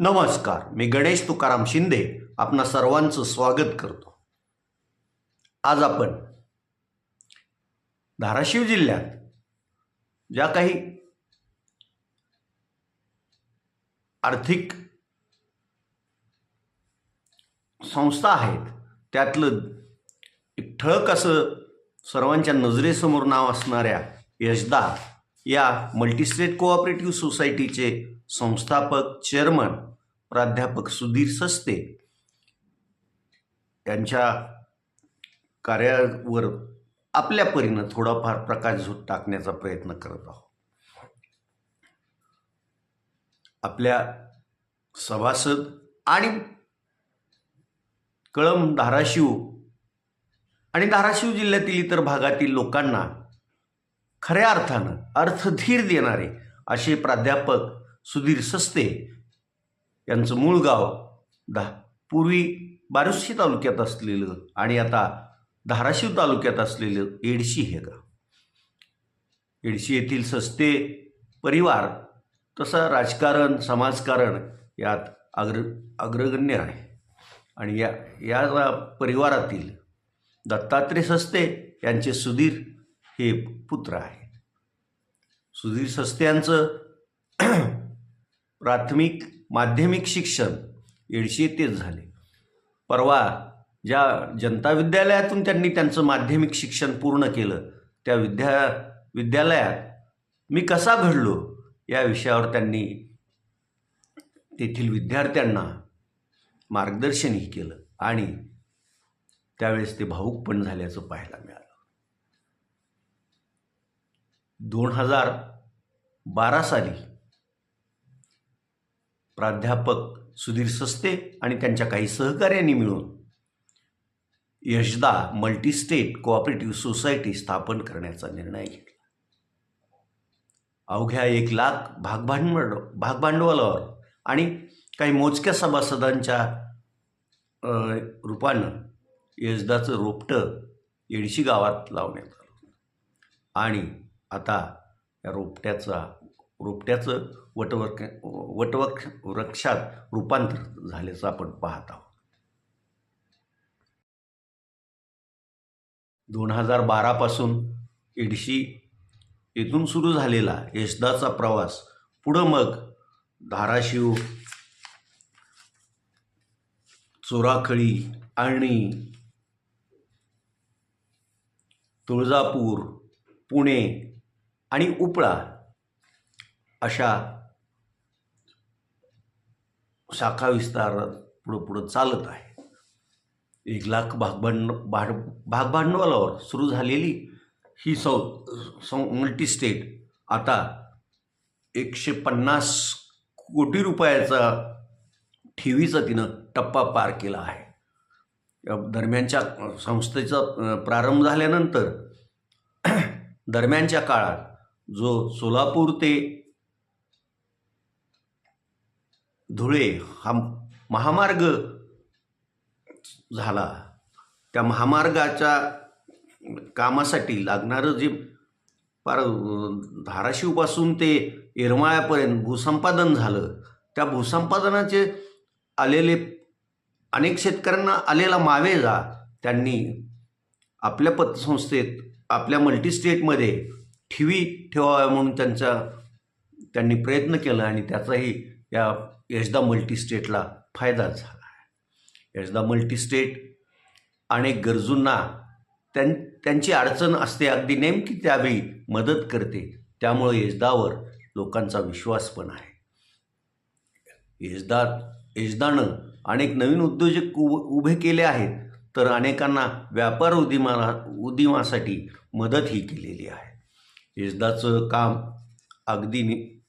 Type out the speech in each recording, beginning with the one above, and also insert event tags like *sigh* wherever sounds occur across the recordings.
नमस्कार मी गणेश तुकाराम शिंदे आपणा सर्वांचं स्वागत करतो. आज आपण धाराशिव जिल्ह्यात ज्या काही आर्थिक संस्था आहेत त्यातलं एक ठळक असं सर्वांच्या नजरेसमोर नाव असणाऱ्या यशदा या मल्टीस्टेट कोऑपरेटिव्ह सोसायटीचे संस्थापक चेअरमन प्राध्यापक सुधीर सस्ते यांच्या कार्यावर आपल्या परीनं थोडाफार प्रकाशझोत टाकण्याचा प्रयत्न करत आहोत. आपल्या सभासद आणि कळम धाराशिव आणि धाराशिव जिल्ह्यातील इतर भागातील लोकांना खऱ्या अर्थानं अर्थधीर देणारे असे प्राध्यापक सुधीर सस्ते यांचं मूळ गाव दा पूर्वी बारुशी तालुक्यात असलेलं आणि आता धाराशिव तालुक्यात असलेलं एडशी हे गाव. एडशी येथील सस्ते परिवार तसा राजकारण समाजकारण यात अग्र अग्रगण्य आहे. आणि या या परिवारातील दत्तात्रय सस्ते यांचे सुधीर हे पुत्र आहेत. सुधीर सस्ते यांचं प्राथमिक माध्यमिक शिक्षण एडशी येथेच झाले. परवा ज्या जनता विद्यालयातून त्यांनी त्यांचं माध्यमिक शिक्षण पूर्ण केलं त्या विद्या विद्यालयात मी कसा घडलो या विषयावर त्यांनी तेथील विद्यार्थ्यांना मार्गदर्शनही केलं आणि त्यावेळेस ते भाऊक पण झाल्याचं पाहायला मिळालं. दोन हजार बारा साली प्राध्यापक सुधीर सस्ते आणि त्यांच्या काही सहकार्यांनी मिळून यशदा मल्टीस्टेट कोऑपरेटिव्ह सोसायटी स्थापन करण्याचा निर्णय घेतला. अवघ्या एक लाख भागभांडवल भागभांडवलावर आणि काही मोजक्या सभासदांच्या रूपानं यशदाचं रोपटं येडशी गावात लावण्यात आलं. आणि आता या रोपट्याचा रोपट्याचं वटवक वटवक्ष वृक्षात रूपांतर झाल्याचं आपण पाहत आहोत. दोन हजार बारापासून एडशी येथून सुरू झालेला यशदाचा प्रवास पुढं मग धाराशिव चोराखळी आळणी तुळजापूर पुणे आणि उपळा अशा शाखा विस्तार पुढं पुढं चालत आहे. एक लाख भागभांड भाग भागभांडवलावर सुरू झालेली ही सौ सौ मल्टीस्टेट आता एकशे पन्नास कोटी रुपयाचा ठेवीचा तिनं टप्पा पार केला आहे. या दरम्यानच्या संस्थेचा प्रारंभ झाल्यानंतर दरम्यानच्या काळात जो सोलापूर ते धुळे हा महामार्ग झाला. त्या महामार्गाच्या कामासाठी लागणारं जे फार धाराशिवपासून ते येरमाळ्यापर्यंत भूसंपादन झालं. त्या भूसंपादनाचे आलेले अनेक शेतकऱ्यांना आलेला मावेजा त्यांनी आपल्या पतसंस्थेत आपल्या मल्टीस्टेटमध्ये ठेवी ठेवाव्या म्हणून त्यांचा त्यांनी प्रयत्न केला आणि त्याचाही या यशदा मल्टीस्टेटला फायदा झाला आहे. यशदा मल्टीस्टेट अनेक गरजूंना त्यां त्यांची अडचण असते अगदी नेमकी त्यावेळी मदत करते. त्यामुळं यजदावर लोकांचा विश्वास पण आहे. यजदा यजदानं अनेक नवीन उद्योजक उभ उभे केले आहेत तर अनेकांना व्यापार उद्यमाला उद्यमासाठी मदतही केलेली आहे. यजदाचं काम अगदी नि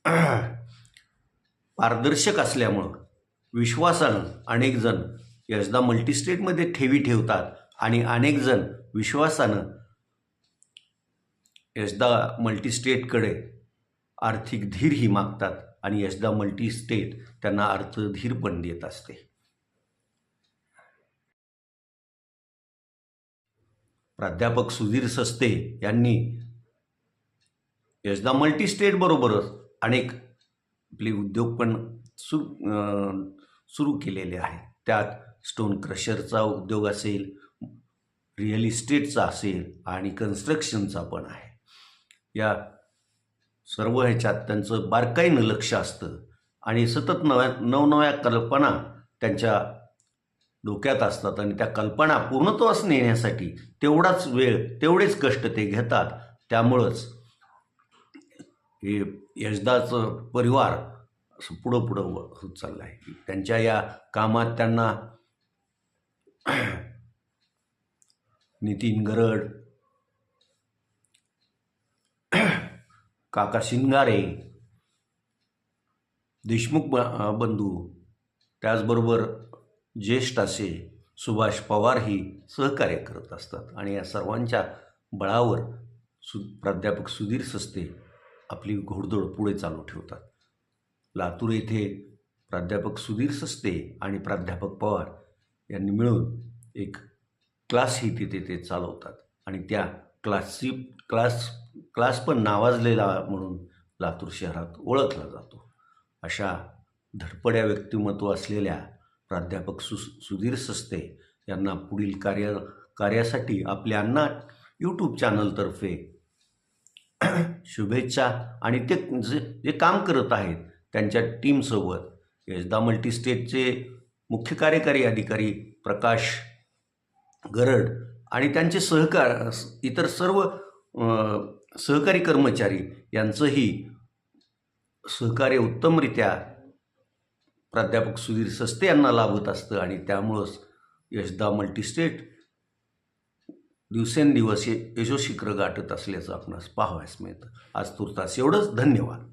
पारदर्शक असल्यामुळं विश्वासानं अनेकजण यशदा मल्टीस्टेटमध्ये ठेवी ठेवतात आणि अनेकजण विश्वासानं यशदा मल्टीस्टेटकडे आर्थिक धीरही मागतात आणि यशदा मल्टीस्टेट त्यांना अर्थधीर पण देत असते. प्राध्यापक सुधीर सस्ते यांनी यशदा मल्टीस्टेट बरोबरच अनेक आपले उद्योग पण सुरू सुरू केलेले आहेत. त्यात स्टोन क्रशरचा उद्योग असेल रिअल इस्टेटचा असेल आणि कन्स्ट्रक्शनचा पण आहे. या सर्व ह्याच्यात त्यांचं बारकाईनं लक्ष असतं आणि सतत नव्या नवनव्या कल्पना त्यांच्या डोक्यात असतात आणि त्या कल्पना पूर्णत्वास नेण्यासाठी तेवढाच वेळ तेवढेच कष्ट ते घेतात. त्यामुळंच हे यशदाचं परिवार असं पुढं पुढं व- होत चाललं आहे. त्यांच्या या कामात त्यांना *clears throat* नितीन गरड *clears throat* काका शिंगारे देशमुख ब बंधू त्याचबरोबर ज्येष्ठ असे सुभाष पवारही सहकार्य करत असतात. आणि या सर्वांच्या बळावर सु प्राध्यापक सुधीर सस्ते आपली घोडदौड पुढे चालू ठेवतात. लातूर येथे प्राध्यापक सुधीर सस्ते आणि प्राध्यापक पवार यांनी मिळून एक क्लासही तिथे ते चालवतात. आणि त्या क्लासची क्लास क्लास पण नावाजलेला म्हणून लातूर शहरात ओळखला जातो. अशा धडपड्या व्यक्तिमत्व असलेल्या प्राध्यापक सु सुधीर सस्ते यांना पुढील कार्य कार्यासाठी आपल्या अण्णा यूट्यूब चॅनलतर्फे *clears throat* शुभेच्छा. आणि ते जे जे काम करत आहेत त्यांच्या टीमसोबत यशदा मल्टीस्टेटचे मुख्य कार्यकारी अधिकारी प्रकाश गरड आणि त्यांचे सहकार इतर सर्व सहकारी कर्मचारी यांचंही सहकार्य उत्तमरित्या प्राध्यापक सुधीर सस्ते यांना लाभत असतं आणि त्यामुळंच यशदा मल्टीस्टेट दिवसेंदिवस ये यशोशिखरं गाठत असल्याचं आपणास पाहावयास मिळतं. आज तुर्तास एवढंच. धन्यवाद.